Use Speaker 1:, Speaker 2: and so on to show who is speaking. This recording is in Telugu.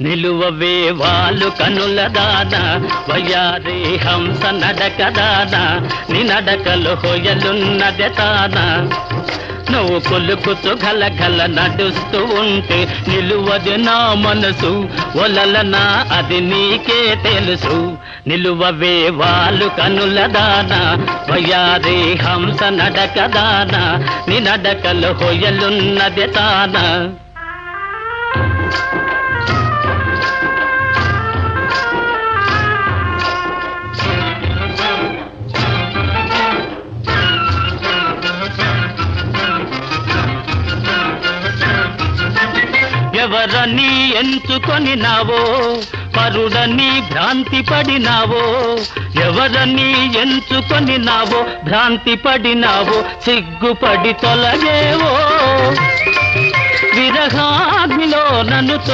Speaker 1: నిలువవే వాళ్ళు కనుల దాన వయ్యారి హంస నడక దాన నీ నడకలు హొయలున్నదే తాన నువ్వు కొలుకుతూ గల గల నడుస్తూ ఉంటే నిలువది నా మనసు ఒలలనా అది నీకే తెలుసు. నిలువవే వాళ్ళు కనుల దాన వయ్యారి హంస నడక దాన నీ నడకలు హొయలున్నదే తాన ఎవరని ఎంచుకొని నావో పరుడని భ్రాంతి పడినావో ఎవరని ఎంచుకొని నావో భ్రాంతి పడినావో సిగ్గుపడి తొలగేవో. విరహాగ్నిలో నన్ను